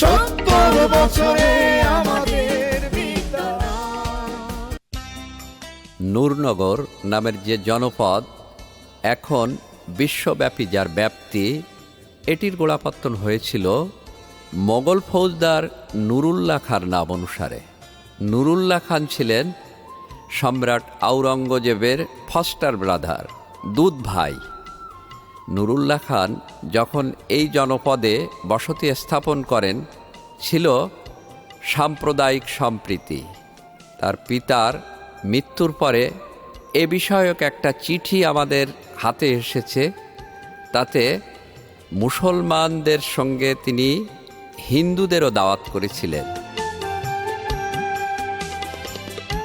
সত্তর বছরে আমাদের নূরনগর নামের যে জনপদ, এখন বিশ্বব্যাপী যার ব্যাপ্তি, এটির গোড়াপত্তন হয়েছিল মোগল ফৌজদার নুরুল্লাহ খার নাম অনুসারে। নুরুল্লাহ খান ছিলেন সম্রাট আওরঙ্গজেবের ফস্টার ব্রাদার দুধ ভাই। নুরুল্লাহ খান যখন এই জনপদে বসতি স্থাপন করেন, ছিল সাম্প্রদায়িক সম্প্রীতি। তার পিতার মৃত্যুর পরে এ বিষয়ক একটা চিঠি আমাদের হাতে এসেছে, তাতে মুসলমানদের সঙ্গে তিনি হিন্দুদেরও দাওয়াত করেছিলেন।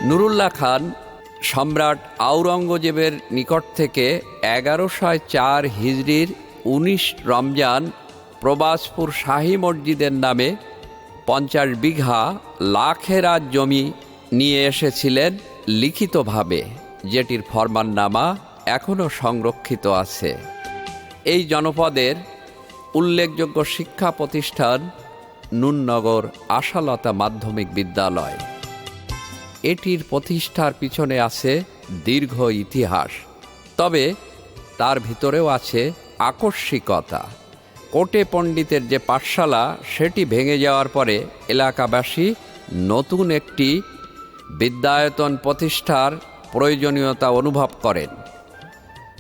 নুরুল্লাহ খান সম্রাট আওরঙ্গজেবের নিকট থেকে এগারোশয় চার হিজড়ির উনিশ রমজান প্রবাসপুর শাহী মসজিদের নামে পঞ্চাশ বিঘা লাখেরাত জমি নিয়ে এসেছিলেন লিখিতভাবে, যেটির ফরমাননামা এখনও সংরক্ষিত আছে। এই জনপদের উল্লেখযোগ্য শিক্ষা প্রতিষ্ঠান নুননগর আশালতা মাধ্যমিক বিদ্যালয়। এটির প্রতিষ্ঠার পিছনে আছে দীর্ঘ ইতিহাস। তবে তার ভিতরেও আছে আকস্মিকতা। কোটে পণ্ডিতের যে পাঠশালা, সেটি ভেঙে যাওয়ার পরে এলাকাবাসী নতুন একটি বিদ্যায়তন প্রতিষ্ঠার প্রয়োজনীয়তা অনুভব করেন।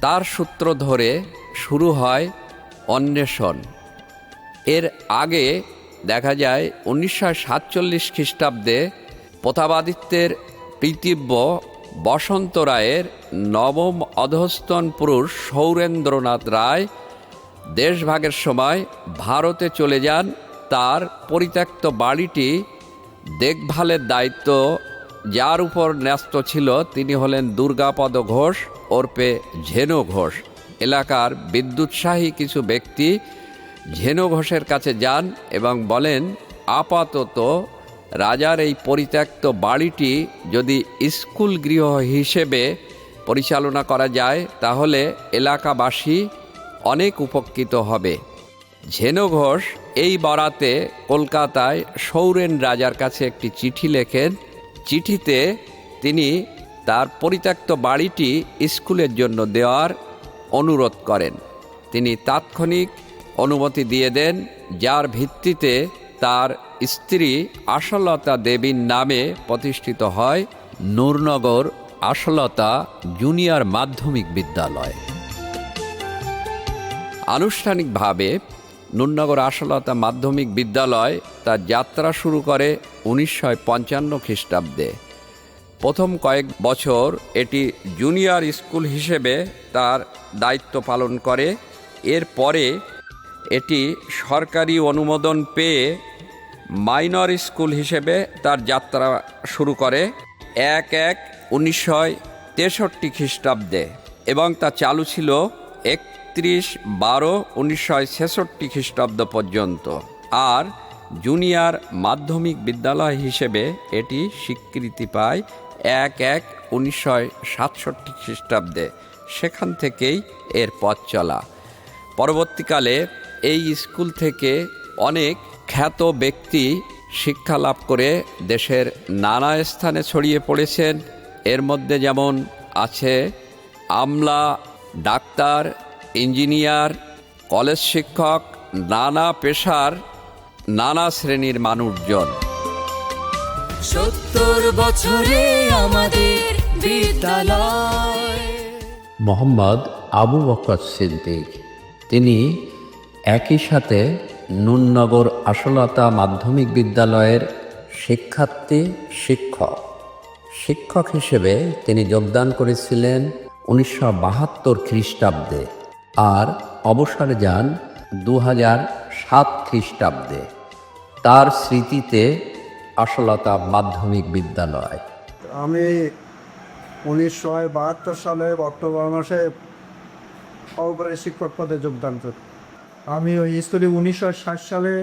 তার সূত্র ধরে শুরু হয় অন্বেষণ। এর আগে দেখা যায় উনিশশো সাতচল্লিশ খ্রিস্টাব্দে প্রতাপাদিত্যের পিতৃব্য বসন্ত রায়ের নবম অধস্তন পুরুষ সৌরেন্দ্রনাথ রায় দেশভাগের সময় ভারতে চলে যান। তার পরিত্যক্ত বাড়িটি দেখভালের দায়িত্ব, যার উপর ন্যস্ত ছিল তিনি হলেন দুর্গাপদ ঘোষ ওরপে ঝেনু ঘোষ। এলাকার বিদ্যুৎসাহী কিছু ব্যক্তি ঝেনু ঘোষের কাছে যান এবং বলেন, আপাতত রাজার এই পরিত্যক্ত বাড়িটি যদি স্কুল গৃহ হিসেবে পরিচালনা করা যায়, তাহলে এলাকাবাসী অনেক উপকৃত হবে। ঝেনু ঘোষ এই বরাতে কলকাতায় সৌরেন রাজার কাছে একটি চিঠি লেখেন। চিঠিতে তিনি তার পরিত্যক্ত বাড়িটি স্কুলের জন্য দেওয়ার অনুরোধ করেন। তিনি তাৎক্ষণিক অনুমতি দিয়ে দেন, যার ভিত্তিতে তার স্ত্রী আশলতা দেবীর নামে প্রতিষ্ঠিত হয় নূরনগর আশলতা জুনিয়র মাধ্যমিক বিদ্যালয়। আনুষ্ঠানিকভাবে নুরনগর আশলতা মাধ্যমিক বিদ্যালয় তার যাত্রা শুরু করে উনিশশো পঞ্চান্ন খ্রিস্টাব্দে। প্রথম কয়েক বছর এটি জুনিয়র স্কুল হিসেবে তার দায়িত্ব পালন করে। এরপরে এটি সরকারি অনুমোদন পেয়ে মাইনর স্কুল হিসেবে তার যাত্রা শুরু করে এক এক উনিশশো তেষট্টি খ্রিস্টাব্দে এবং তা চালু ছিল একত্রিশ বারো উনিশশো ছেষট্টি খ্রিস্টাব্দ পর্যন্ত। আর জুনিয়র মাধ্যমিক বিদ্যালয় হিসেবে এটি স্বীকৃতি পায় এক এক উনিশশো সাতষট্টি খ্রিস্টাব্দে। সেখান থেকেই এর পথ চলা। পরবর্তীকালে এই স্কুল থেকে অনেক খ্যাত ব্যক্তি শিক্ষা লাভ করে দেশের নানা স্থানে ছড়িয়ে পড়েছেন। এর মধ্যে যেমন আছে আমলা ডাক্তার ইঞ্জিনিয়ার কলেজ শিক্ষক নানা পেশার নানা শ্রেণির মানুষজন। সত্তর বছরে আমাদের বিদ্যালয়। মোহাম্মদ আবু বকর সিদ্দিক। তিনি একই সাথে নুননগর আশলতা মাধ্যমিক বিদ্যালয়ের শিক্ষার্থী শিক্ষক। শিক্ষক হিসেবে তিনি যোগদান করেছিলেন উনিশশো বাহাত্তর খ্রিস্টাব্দে আর অবসরে যান দু সাত খ্রিস্টাব্দে। তার স্মৃতিতে আশলতা মাধ্যমিক বিদ্যালয়। আমি উনিশশো বাহাত্তর সালে অক্টোবর মাসে শিক্ষক পদে যোগদান করি। আমি ওই স্কুলে উনিশশো ষাট সালে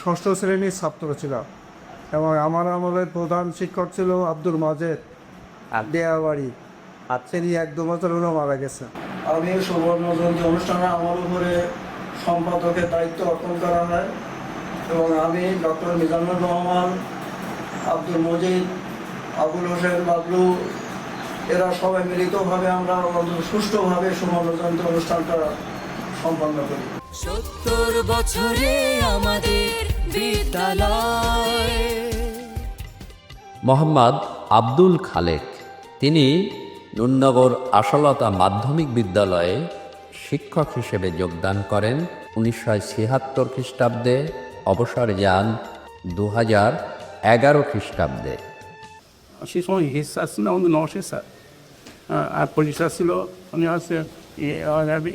ষষ্ঠ শ্রেণির ছাত্র ছিলাম এবং আমার আমলের প্রধান শিক্ষক ছিল আব্দুল মাজেদ দেয়াবাড়ি আর তিনি এক দু বছর হলো মারা গেছে আমি সুবর্ণ জয়ন্তী অনুষ্ঠানে আমার উপরে সম্পাদকের দায়িত্ব অর্পণ করা হয় এবং আমি ডক্টর মিজানুর রহমান আব্দুল মজিদ আবুল হোসেন বাবলু এরা সবাই মিলিতভাবে আমরা সুষ্ঠুভাবে সমালোচনা অনুষ্ঠানটা সম্পন্ন করি। সত্তর বছরে আমাদের বিদ্যালয়। মোহাম্মদ আব্দুল খালেক। তিনি নুননগর আশলতা মাধ্যমিক বিদ্যালয়ে শিক্ষক হিসেবে যোগদান করেন। উনিশশো ছিয়াত্তর খ্রিস্টাব্দে অবসর যান দু হাজার এগারো খ্রিস্টাব্দে। সে সময় স্যার ছিল আমাদের নরসের স্যার। আর পরিষ্কার ছিল উনি আছে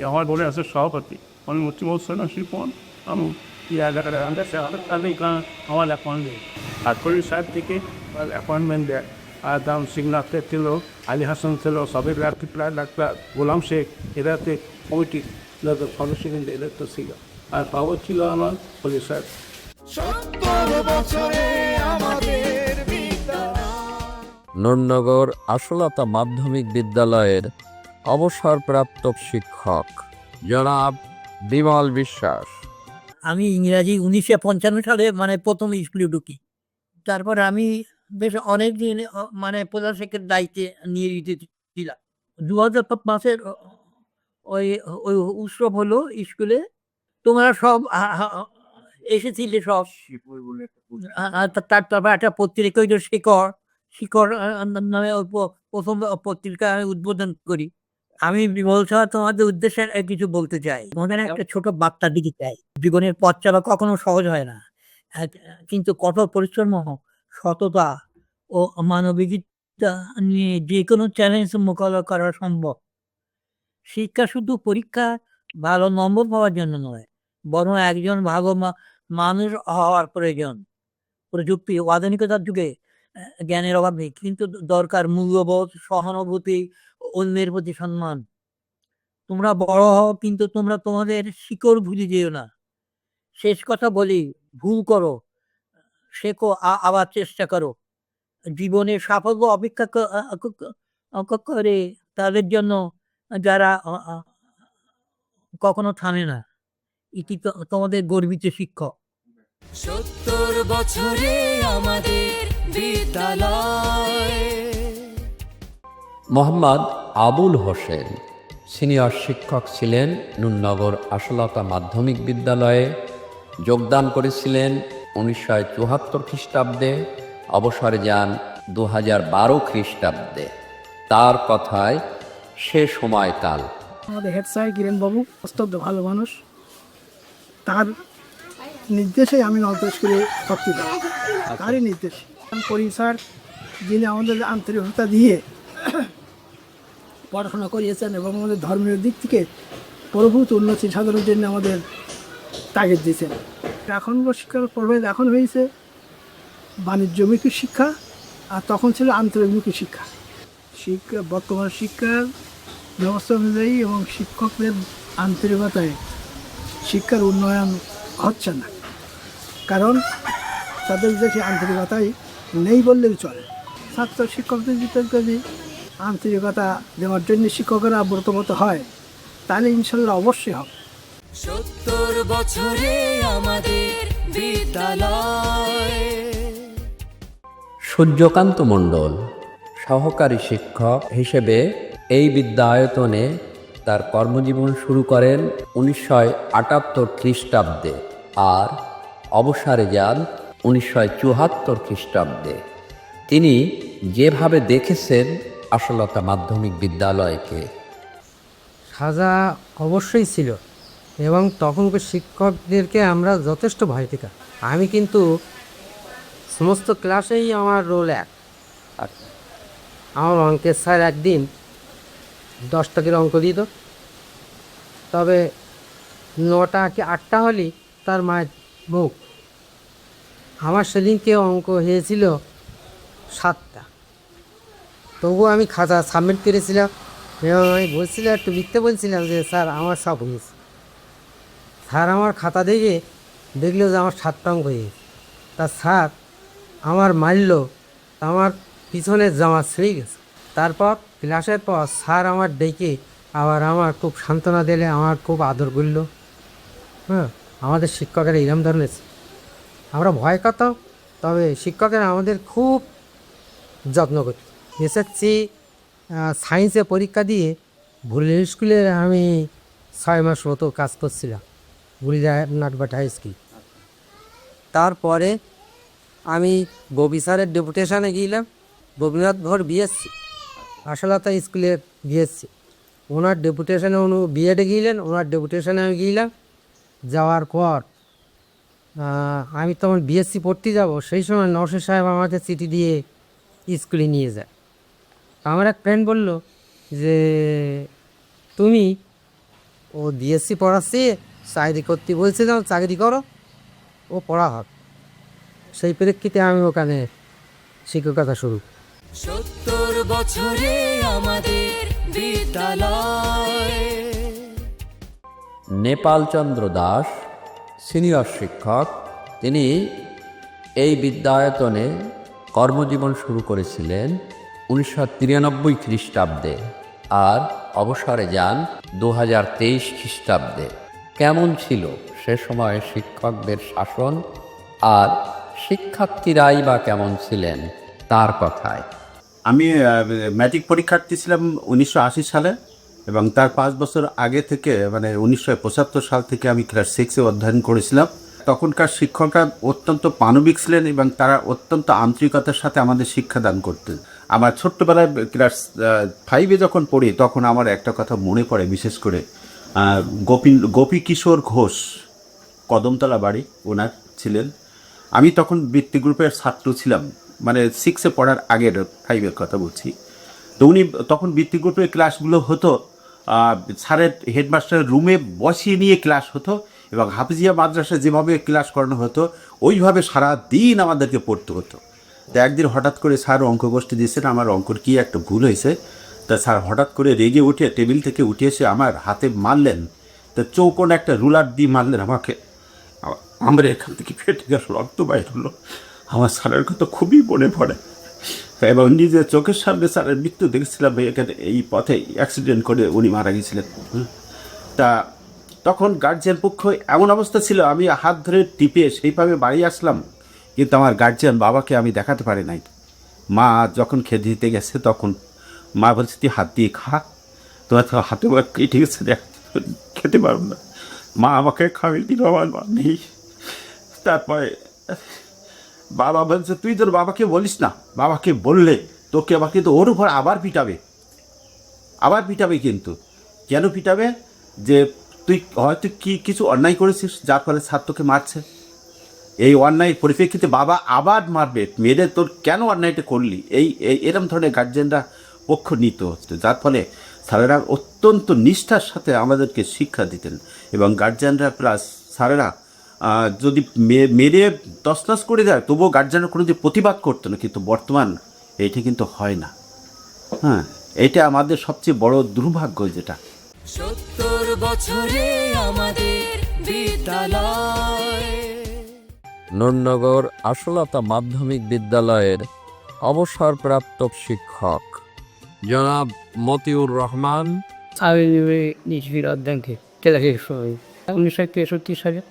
আমার বলে আছে সভাপতি। উনি মুক্তি বলছেন শিল্পন আমি আমি আমার অ্যাপয়েন্ট দেয়। আর পরিষ্কার থেকে অ্যাপয়েন্টমেন্ট দেয়। আর দাম সিগনাথে ছিল আলী হাসান ছিল সবের রাত্রি প্রায় ডাক্তার গোলাম শেখ এরাতে কমিটি সদস্য কিন্তু এদের তো ছিল। আর পাওয়ার ছিল আমার বছরে আমাদের নুরনগর আশলতা মাধ্যমিক বিদ্যালয়ের অবসরপ্রাপ্ত শিক্ষক জনাব বিমল বিশ্বাস। আমি ইংরাজি উনিশশো পঞ্চান্ন সালে মানে প্রথম স্কুলে ঢুকি। তারপর আমি বেশ অনেক দিন মানে প্রধান শিক্ষকের দায়িত্বে নিয়ে ছিলাম দু হাজার মাসের ওই ওই উৎসব হলো স্কুলে। তোমরা সব এসেছিলে সব। তার তারপর একটা পত্রিকা হইল শিকড়। নামে ওই প- প্রথম পত্রিকা আমি উদ্বোধন করি। আমি বিমল সাহা তোমাদের উদ্দেশ্যে কিছু বলতে চাই। তোমাদের একটা ছোট বার্তা দিতে চাই। জীবনের পথ চলা কখনো সহজ হয় না। কিন্তু কঠোর পরিশ্রম, সততা ও মানবিকতা নিয়ে যে কোনো চ্যালেঞ্জ মোকাবিলা করা সম্ভব। শিক্ষা শুধু পরীক্ষা ভালো নম্বর পাওয়ার জন্য নয়, বরং একজন ভালো মানুষ হওয়ার প্রয়োজন। প্রযুক্তি ও আধুনিকতার যুগে জ্ঞানের অভাব নেই, কিন্তু দরকার মূল্যবোধ, সহানুভূতি অন্যের প্রতি সম্মান। তোমরা বড় হও কিন্তু তোমরা তোমাদের শিকড় ভুলে যেও না। শেষ কথা বলি ভুল করো। শেখো আবার চেষ্টা করো। জীবনে সাফল্য অপেক্ষা করে তাদের জন্য যারা কখনো থামে না। এটি তো- তোমাদের গর্বিত শিক্ষক। সত্তর বছরে আমাদের বিদ্যালয়। মোহাম্মদ আবুল হোসেন। সিনিয়র শিক্ষক ছিলেন নুননগর আশলতা মাধ্যমিক বিদ্যালয়ে। যোগদান করেছিলেন উনিশশো চুয়াত্তর খ্রিস্টাব্দে, অবসরে যান দু হাজার বারো খ্রিস্টাব্দে। তার কথায়, সে সময়কাল আমাদের হেড স্যার কিরণবাবু অত্যন্ত ভালো মানুষ। তার নির্দেশে আমি নলতা স্কুলে ভর্তি তারই নির্দেশ। করি স্যার, যিনি আমাদের আন্তরিকতা দিয়ে পড়াশোনা করিয়েছেন এবং আমাদের ধর্মীয় দিক থেকে প্রভূত উন্নতি সাধনের জন্য আমাদের তাগিদ দিয়েছেন। এখন শিক্ষার প্রভেদ এখন হয়েছে বাণিজ্যমুখী শিক্ষা আর তখন ছিল আন্তরিকমুখী শিক্ষা। শিক্ষা, বর্তমান শিক্ষার ব্যবস্থা অনুযায়ী এবং শিক্ষকদের আন্তরিকতায় শিক্ষার উন্নয়ন হচ্ছে না। কারণ তাদের দেশে আন্তরিকতাই নেই বললেই চলে। ছাত্র শিক্ষকদের যদি আন্তরিকতা দেওয়ার জন্য শিক্ষকেরা ব্রতবত হয় তাহলে ইনশাল্লাহ অবশ্যই হবে। সত্তর বছরে আমাদের বিদ্যালয়। সূর্যকান্ত মণ্ডল সহকারী শিক্ষক হিসেবে এই বিদ্যায়তনে তার কর্মজীবন শুরু করেন উনিশশো আটাত্তর খ্রিস্টাব্দে আর অবসরে যান উনিশশো চুয়াত্তর খ্রিস্টাব্দে। তিনি যেভাবে দেখেছেন আশলতা মাধ্যমিক বিদ্যালয়কে। সাজা অবশ্যই ছিল, এবং তখনকার শিক্ষকদেরকে আমরা যথেষ্ট ভয় পেতাম। আমি কিন্তু সমস্ত ক্লাসেই আমার রোল এক। আমার অঙ্কের স্যার একদিন দশ টাকার অঙ্ক দিত। তবে নটা কি আটটা হলেই তার মায়ের মুখ। আমার সেদিনকে অঙ্ক হয়েছিল সাতটা। তবুও আমি খাতা সাবমিট করেছিলাম। এবং আমি বলছিলাম একটু লিখতে বলছিলাম যে, স্যার, আমার সব হয়েছে। স্যার আমার খাতা দেখে দেখল যে আমার সাতটা অঙ্ক হয়ে তা স্যার আমার মারল আমার পিছনের জামা ছিঁড়ে গেছে। তারপর ক্লাসের পর স্যার আমার ডেকে আবার আমার খুব সান্ত্বনা দিলে, আমার খুব আদর করল। হ্যাঁ আমাদের শিক্ষকের এরম ধরনের আমরা ভয় করতাম, তবে শিক্ষকেরা আমাদের খুব যত্ন করত। এসএসসি সায়েন্সে পরীক্ষা দিয়ে ভুলি স্কুলে আমি ছয় মাস মতো কাজ করছিলাম ভুলি নাটবাট হাই স্কুল। তারপরে আমি ববি স্যারের ডেপুটেশনে গিয়েলাম রবীন্দ্রনাথ ভর বিএসসি, আশালতা স্কুলে বিএসসি ওনার ডেপুটেশনে উনি বিএডে গিয়েলেন ওনার ডেপুটেশনে আমি গিয়েলাম যাওয়ার পর আমি তখন বিএসসি পড়তে যাব, সেই সময় নওশের সাহেব আমাকে চিঠি দিয়ে স্কুলে নিয়ে যায়। আমার এক ফ্রেন্ড বলল যে তুমি ও বিএসসি পড়াচ্ছি চাকরি করতে বলছে যাও চাকরি করো ও পড়া হোক। সেই প্রেক্ষিতে আমি ওখানে শিক্ষকতা শুরু। সত্তর বছরে আমাদের বিদ্যালয়। নেপালচন্দ্র দাস সিনিয়র শিক্ষক তিনি এই বিদ্যায়তনে কর্মজীবন শুরু করেছিলেন। উনিশশো তিরানব্বই খ্রিস্টাব্দে আর অবসরে যান দু হাজার তেইশ খ্রিস্টাব্দে। কেমন ছিল সে সময় শিক্ষকদের শাসন? আর শিক্ষার্থীরাই বা কেমন ছিলেন তার কথায়? আমি ম্যাট্রিক পরীক্ষার্থী ছিলাম উনিশশো আশি সালে এবং তার পাঁচ বছর আগে থেকে মানে উনিশশো পঁচাত্তর সাল থেকে আমি ক্লাস সিক্সে অধ্যয়ন করেছিলাম। তখনকার শিক্ষকরা অত্যন্ত মানবিক ছিলেন এবং তারা অত্যন্ত আন্তরিকতার সাথে আমাদের শিক্ষাদান করতেন। আমার ছোট্টবেলায় ক্লাস ফাইভে যখন পড়ি, তখন আমার একটা কথা মনে পড়ে, বিশেষ করে গোপী গোপী কিশোর ঘোষ, কদমতলা বাড়ি, ওনার ছিলেন। আমি তখন বৃত্তি গ্রুপের ছাত্র ছিলাম মানে সিক্সে পড়ার আগের ফাইভের কথা বলছি। তো উনি তখন বৃত্তি গ্রুপের ক্লাসগুলো হতো স্যারের হেডমাস্টারের রুমে বসিয়ে নিয়ে ক্লাস হতো এবং হাফিজিয়া মাদ্রাসায় যেভাবে ক্লাস করানো হতো, ওইভাবে সারা দিন আমাদেরকে পড়তে হতো। তো একদিন হঠাৎ করে স্যার অঙ্ক গোষ্ঠী দিয়েছেন, আমার অঙ্কর কি একটা ভুল হয়েছে? তা স্যার হঠাৎ করে রেগে উঠে টেবিল থেকে উঠে এসে আমার হাতে মারলেন। তা চৌকোন একটা রুলার দিয়ে মারলেন আমাকে। আমার এখান থেকে ফেটে গেল, রক্ত বাইর হলো। আমার স্যারের কথা খুবই মনে পড়ে। এবং নিজের চোখের সামনে স্যারের মৃত্যু দেখেছিলাম, এখানে এই পথে অ্যাক্সিডেন্ট করে উনি মারা গেছিলেন। তা তখন গার্জিয়ান পক্ষ এমন অবস্থা ছিল, আমি হাত ধরে টিপে সেইভাবে বাড়ি আসলাম। কিন্তু আমার গার্জিয়ান বাবাকে আমি দেখাতে পারি নাই। মা যখন খেতে দিতে গেছে তখন মা বলছে, তুই হাত দিয়ে খা। তোমার তো হাতে কেটে গেছে দেখ, খেতে পারব না। মা আমাকে খাওয়াই দিল, আমার মা নেই। তারপরে বাবা বলছে, তুই তোর বাবাকে বলিস না। বাবাকে বললে তোকে আবার কিন্তু ওর উপর আবার পিটাবে। আবার পিটাবে কিন্তু। কেন পিটাবে? যে তুই হয়তো কি কিছু অন্যায় করেছিস, যার ফলে তোকে মারছে। এই অন্যায়ের পরিপ্রেক্ষিতে বাবা আবার মারবে মেরে তোর কেন অন্যায়টা করলি? এই এরম ধরনের গার্জেনরা পক্ষ নিত হচ্ছে, যার ফলে স্যারেরা অত্যন্ত নিষ্ঠার সাথে আমাদেরকে শিক্ষা দিতেন এবং গার্জিয়ানরা প্লাস স্যারেরা যদি মেরে তসনস করে দেয়, তবুও গার্জিয়ানরা কোনো যে প্রতিবাদ করতো না, কিন্তু বর্তমান এইটা কিন্তু হয় না। হ্যাঁ এটা আমাদের সবচেয়ে বড় দুর্ভাগ্য যেটা। সত্তর বছরে আমাদের বিদ্যালয়। নূরনগর আশলতা মাধ্যমিক বিদ্যালয়ের অবসরপ্রাপ্ত শিক্ষক। জনাব মতিউর রহমান। উনিশশো তেষট্টি সালে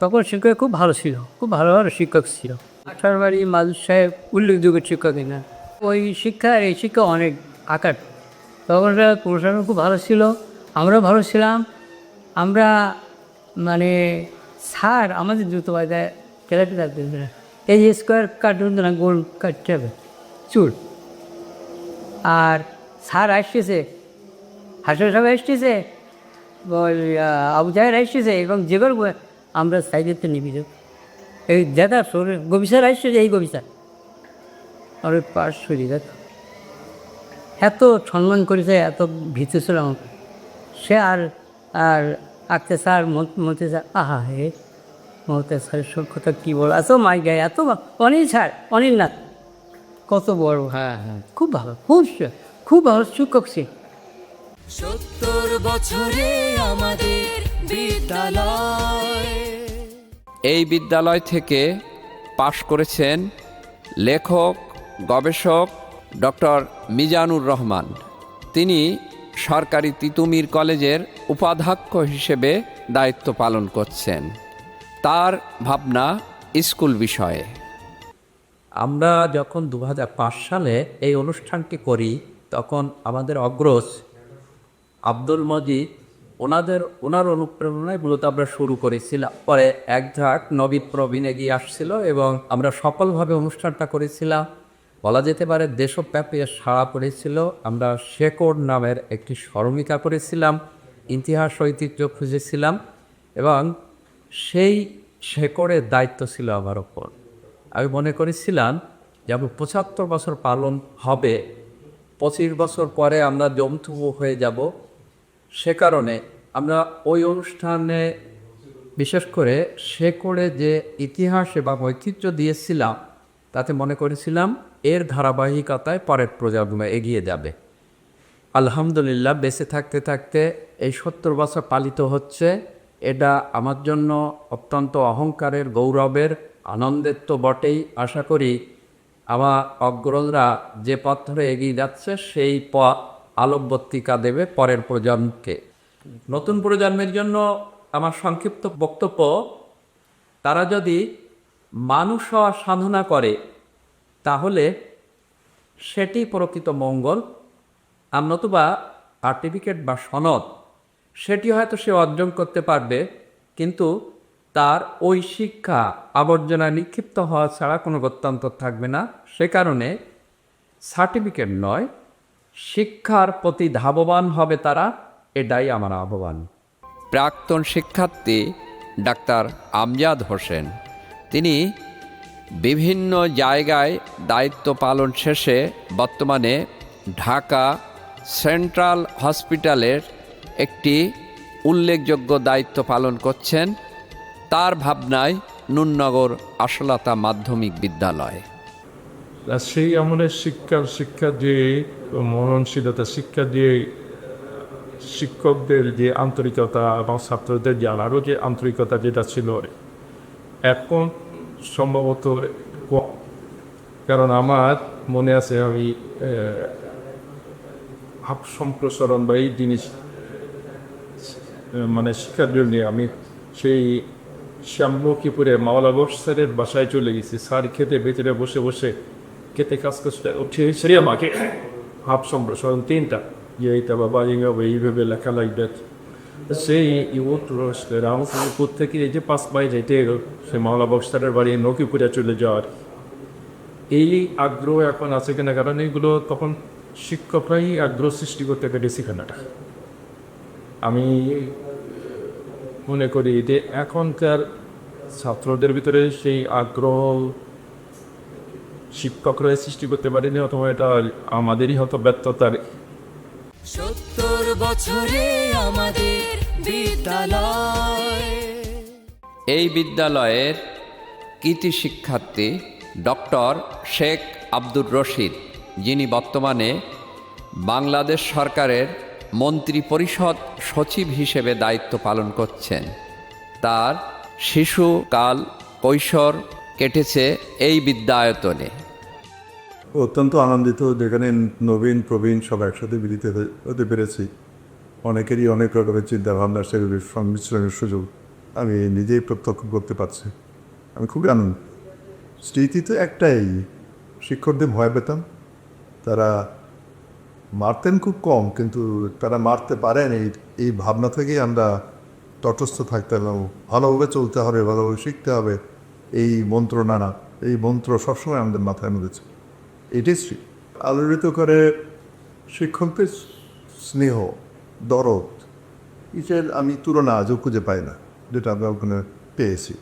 তখন শিক্ষক খুব ভালো ছিল, খুব ভালো ভালো শিক্ষক ছিল। আঠার বাড়ি মাদুর সাহেব উল্লেখযোগ্য শিক্ষক না ওই শিক্ষা, এই শিক্ষা অনেক আকার। তখন প্রশাসন খুব ভালো ছিল, আমরাও ভালো ছিলাম। আমরা মানে স্যার আমাদের দ্রুত বাজায় কেলাতে থাকতে এই স্কোয়ার কাটুন না গোল কাটতে হবে, চুল। আর স্যার আসতেছে হাসন সাহেব আসতেছে আবু জাহের আসতেছে এবং যে করব আমরা সাইডেতে নিবি এই দাদা শরীর গবিসার আসতেছে এই গবিসার আর ওই পাশ সরি দেখ এত সম্মান করেছে, এত ভীতু ছিল আমাকে। সে আর আর আঁকতে স্যার মতে স্যার আহা হে। মতে স্যারের সব কথা কী বলো? এত মাই গায়ে এত অনিল স্যার অনিল নাথ। কত বড় হ্যাঁ হ্যাঁ খুব ভালো খুব সে- খুব ভালো শিক্ষক সে। সত্তর বছরে আমাদের বিদ্যালয়। এই বিদ্যালয় থেকে পাশ করেছেন লেখক গবেষক ডক্টর মিজানুর রহমান। তিনি সরকারি তিতুমির কলেজের উপাধ্যক্ষ হিসেবে দায়িত্ব পালন করছেন। তার ভাবনা স্কুল বিষয়ে। আমরা যখন দু হাজার পাঁচ সালে এই অনুষ্ঠানটি করি, তখন আমাদের অগ্রজ আব্দুল মজিদ, ওনাদের, ওনার অনুপ্রেরণায় মূলত আমরা শুরু করেছিলাম। পরে এক ঝাঁক নবীন প্রবীণ এগিয়ে আসছিল এবং আমরা সফলভাবে অনুষ্ঠানটা করেছিলাম। বলা যেতে পারে দেশব্যাপী সাড়া পড়েছিল। আমরা শেকড় নামের একটি স্মরণিকা করেছিলাম ইতিহাস ঐতিহ্য খুঁজেছিলাম এবং সেই শেকড়ের দায়িত্ব ছিল আমার ওপর। আমি মনে করেছিলাম যে আমি পঁচাত্তর বছর পালন হবে, পঁচিশ বছর পরে আমরা জমথুবু হয়ে যাব। সে কারণে আমরা ওই অনুষ্ঠানে বিশেষ করে শেকড়ে যে ইতিহাস এবং ঐতিহ্য দিয়েছিলাম তাতে মনে করেছিলাম, এর ধারাবাহিকতায় পরের প্রজন্ম এগিয়ে যাবে। আলহামদুলিল্লাহ, বেঁচে থাকতে থাকতে এই সত্তর বছর পালিত হচ্ছে। এটা আমার জন্য অত্যন্ত অহংকারের, গৌরবের, আনন্দের তো বটেই। আশা করি আমার অগ্রজরা যে পথ ধরে এগিয়ে যাচ্ছে, সেই পথ আলোকবর্তিকা দেবে পরের প্রজন্মকে। নতুন প্রজন্মের জন্য আমার সংক্ষিপ্ত বক্তব্য, তারা যদি মানুষ হওয়ার সাধনা করে, তাহলে সেটি প্রকৃত মঙ্গল। আর নতুবা সার্টিফিকেট বা সনদ, সেটি হয়তো সে অর্জন করতে পারবে, কিন্তু তার ওই শিক্ষা আবর্জনা নিক্ষিপ্ত হওয়া ছাড়া কোনো গত্যান্তর থাকবে না। সে কারণে সার্টিফিকেট নয়, শিক্ষার প্রতি ধাবমান হবে তারা, এটাই আমার আহ্বান। প্রাক্তন শিক্ষার্থী ডাক্তার আমজাদ হোসেন। তিনি বিভিন্ন জায়গায় দায়িত্ব পালন শেষে বর্তমানে ঢাকা সেন্ট্রাল হসপিটালের একটি উল্লেখযোগ্য দায়িত্ব পালন করছেন। তার ভাবনায় নুননগর আশলাতা মাধ্যমিক বিদ্যালয়। সেই আমলের শিক্ষার শিক্ষা দিয়ে মননশীলতা শিক্ষা দিয়ে শিক্ষকদের যে আন্তরিকতা এবং ছাত্রদের যে যে আন্তরিকতা যেটা ছিল, এখন সম্ভবত কম। কারণ আমার মনে আছে আমি ভাব সম্প্রসারণ বা এই জিনিস মানে শিক্ষার জন্য আমি সেই শ্যামলকিপুরে মাওলা বস স্যারের বাসায় চলে গেছি স্যার খেতে ভেতরে বসে বসে খেতে কাজ করতে উঠে সেরে আমাকে ভাব সম্প্রসারণ তিনটা যে এইটা বাবা, এইভাবে লেখা লাগবে সেই ইউথ রামপুর থেকে এই যে পাঁচ মাইল হেঁটে সে মাওলা বক্সারের বাড়ি নকিপুরে চলে যাওয়ার। এই আগ্রহ এখন আছে কিনা, কারণ এইগুলো তখন শিক্ষকরাই আগ্রহ সৃষ্টি করতে পেরে সেখানেটা আমি মনে করি যে এখনকার ছাত্রদের ভিতরে সেই আগ্রহ শিক্ষকরাই সৃষ্টি করতে পারেনি, অথবা এটা আমাদেরই হয়তো ব্যর্থতার সত্তর বছরে আমাদের বিদ্যালয়। এই বিদ্যালয়ের কৃতি শিক্ষার্থী ডক্টর শেখ আব্দুর রশিদ যিনি বর্তমানে বাংলাদেশ সরকারের মন্ত্রী পরিষদ সচিব হিসেবে দায়িত্ব পালন করছেন। তার শিশুকাল কৈশোর কেটেছে এই বিদ্যায়তনে। অত্যন্ত আনন্দিত যেখানে নবীন প্রবীণ সব একসাথে মিলিত হতে- হতে পেরেছি। অনেকেরই অনেক রকমের চিন্তা ভাবনা সেগুলির সংমিশ্রণের সুযোগ আমি নিজেই প্রত্যক্ষ করতে পারছি। আমি খুবই আনন্দ। স্মৃতি তো একটাই। শিক্ষকদের ভয় পেতাম। তারা মারতেন খুব কম, কিন্তু তারা মারতে পারেন। এই এই ভাবনা থেকেই আমরা তটস্থ থাকতে ভালোভাবে চলতে হবে, ভালোভাবে শিখতে হবে। এই মন্ত্র না এই মন্ত্র সবসময় আমাদের মাথায় মধ্যে এটাই আলোড়িত করে শিক্ষকদের স্নেহ দরদ। এটার আমি তুলনা আজও খুঁজে পাই না, যেটা আমরা ওখানে পেয়েছি।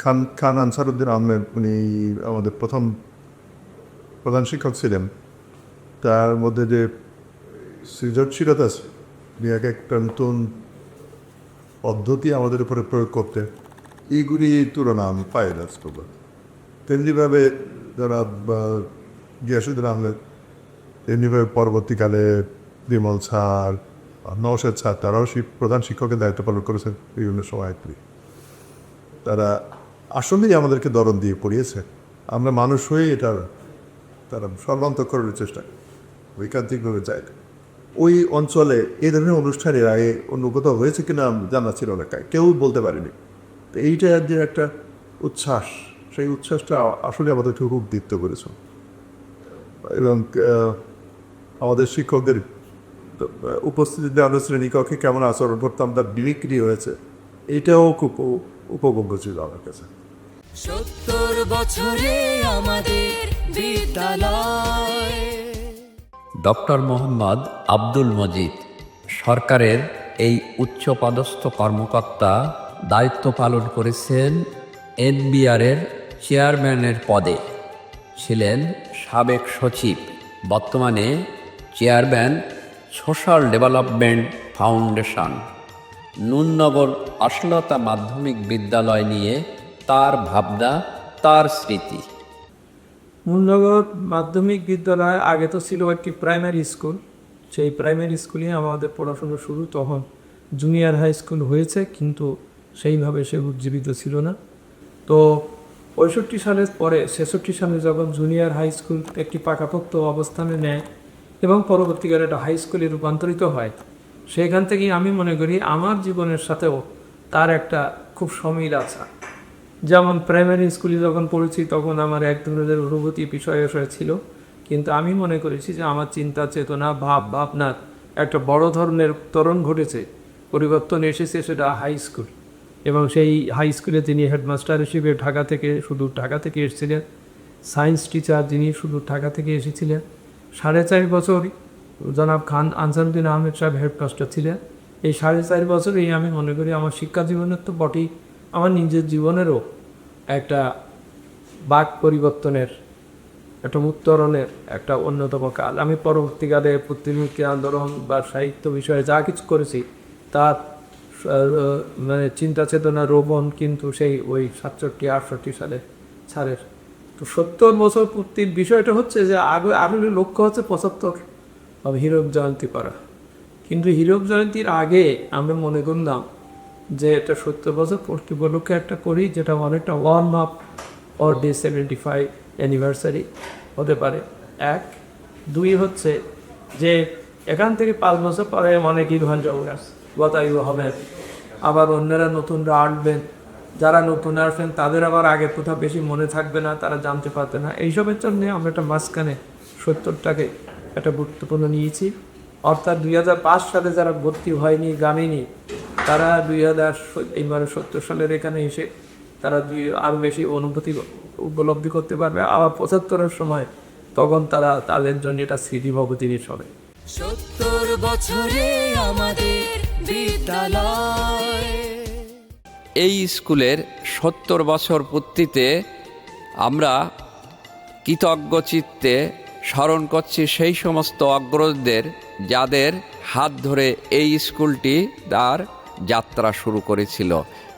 খান খান আনসারুদ্দিন আহমেদ, উনি আমাদের প্রথম প্রধান শিক্ষক ছিলেন। তার মধ্যে যে সৃজনশীলতা আছে এক একটা নতুন পদ্ধতি আমাদের উপরে প্রয়োগ করতে এইগুলি তুলনা আমি পাই না আজকে তেমনিভাবে যারা গিয়াসুদ্দিন আহমেদ, তেমনিভাবে পরবর্তীকালে বিমল স্যার নৌশেদ স্যার, তারাও প্রধান শিক্ষকের দায়িত্ব পালন করেছেন বিভিন্ন সময় তারা আসলেই আমাদেরকে দরদ দিয়ে পড়িয়েছে। আমরা মানুষ হয়ে এটার, তারা সর্বান্তকরণের চেষ্টা ঐকান্তিকভাবে না। ওই অঞ্চলে এই ধরনের অনুষ্ঠানের আগে অন্য কোথাও হয়েছে কিনা জানা ছিল না কেউ বলতে পারেনি। তো এইটা যে একটা উচ্ছ্বাস, সেই উচ্ছ্বাসটা আসলে আমাদেরকে খুব দীপ্ত করেছে। এবং আমাদের শিক্ষকদের উপস্থিতিতে আমরা শ্রেণীকক্ষে কেমন আচরণ করতাম তার বিক্রি হয়েছে। এটাও খুব উপ- উপভোগ্য ছিল আমার কাছে। সত্তর বছরে আমাদের বিদ্যালয়। ডক্টর মোহাম্মদ আব্দুল মজিদ সরকারের এই উচ্চপদস্থ কর্মকর্তা দায়িত্ব পালন করেছেন এনবিআরের চেয়ারম্যানের পদে। ছিলেন সাবেক সচিব বর্তমানে chairman social development foundation. Nunnagar Ashalata মাধ্যমিক বিদ্যালয় নিয়ে তার ভাবনা, তার স্মৃতি। মূলনগর মাধ্যমিক বিদ্যালয় আগে তো ছিল একটি প্রাইমারি স্কুল। সেই প্রাইমারি স্কুলে আমাদের পড়াশোনা শুরু। তখন জুনিয়র হাই স্কুল হয়েছে, কিন্তু সেইভাবে সে উজ্জীবিত ছিল না। তো পঁয়ষট্টি সালের পরে, ছেষট্টি সালে যখন জুনিয়র হাই স্কুল একটি পাকাপোক্ত অবস্থানে নেয় এবং পরবর্তীকালে একটা হাই স্কুলে রূপান্তরিত হয়। সেখান থেকেই আমি মনে করি আমার জীবনের সাথেও তার একটা খুব সমিল আছে। যেমন প্রাইমারি স্কুলে যখন পড়েছি তখন আমার এক ধরনের অনুভূতি বিষয় বিষয় ছিল। কিন্তু আমি মনে করেছি যে আমার চিন্তা, চেতনা, ভাব, ভাবনার একটা বড় ধরনের তরণ ঘটেছে, পরিবর্তন এসেছে সেটা হাই স্কুল এবং সেই হাই স্কুলে তিনি হেডমাস্টার হিসেবে ঢাকা থেকে শুধু ঢাকা থেকে এসেছিলেন সায়েন্স টিচার যিনি শুধু ঢাকা থেকে এসেছিলেন সাড়ে চার বছর জনাব খান আনসারুদ্দিন আহমেদ সাহেব হেডমাস্টার ছিলেন। এই সাড়ে চার বছরেই আমি মনে করি আমার শিক্ষা জীবনের তো বটেই। আমার নিজের জীবনেরও একটা বাক পরিবর্তনের, একটা উত্তরণের একটা অন্যতম কাল। আমি পরবর্তীকালে প্রতিমুখী আন্দোলন বা সাহিত্য বিষয়ে যা কিছু করেছি, তার মানে চিন্তা চেতনা রোপণ কিন্তু সেই ওই সাতষট্টি আটষট্টি সালে ছাড়ের তো সত্তর বছর পূর্তির বিষয়টা হচ্ছে যে আগে আগে লক্ষ্য হচ্ছে পঁচাত্তর হীরক জয়ন্তী করা। কিন্তু হীরক জয়ন্তীর আগে আমি মনে করলাম যে এটা সত্তর বছর পূর্তি উপলক্ষে একটা করি যেটা অনেকটা warm up or day seventy five anniversary হতে পারে। এক। দুই হচ্ছে যে এখান থেকে পাঁচ বছর পরে অনেকেই ভঞ্জাস গতায়ু হবেন আবার অন্যরা নতুনরা আসবেন। যারা নতুন আসবেন তাদের আবার আগের কোথাও বেশি মনে থাকবে না, তারা জানতে পারবে না। এইসবের জন্য আমরা একটা মাঝখানে সত্তরটাকে একটা গুরুত্বপূর্ণ নিয়েছি। অর্থাৎ দুই হাজার পাঁচ সালে যারা ভর্তি হয়নি, গামেনি, তারা দুই হাজার এইবারে সত্তর সালের এখানে এসে তারা দুই, আরও বেশি অনুভূতি উপলব্ধি করতে পারবে। আবার পঁচাত্তরের সময় তখন তারা তাদের জন্য এটা স্মৃতিভব জিনিস হবে সত্তর বছরে আমাদের বিদ্যালয়। এই স্কুলের সত্তর বছর পূর্তিতে আমরা কৃতজ্ঞ চিত্তে স্মরণ করছি সেই সমস্ত অগ্রজদের যাদের হাত ধরে এই স্কুলটি তার যাত্রা শুরু করেছিল।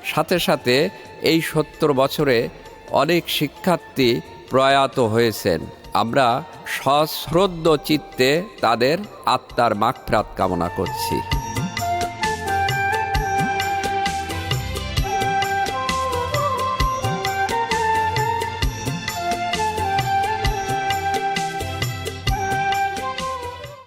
সাথে সাথে এই সত্তর বছরে অনেক শিক্ষার্থী প্রয়াত হয়েছেন। আমরা সশ্রদ্ধ চিত্তে তাদের আত্মার মাগফিরাত কামনা করছি।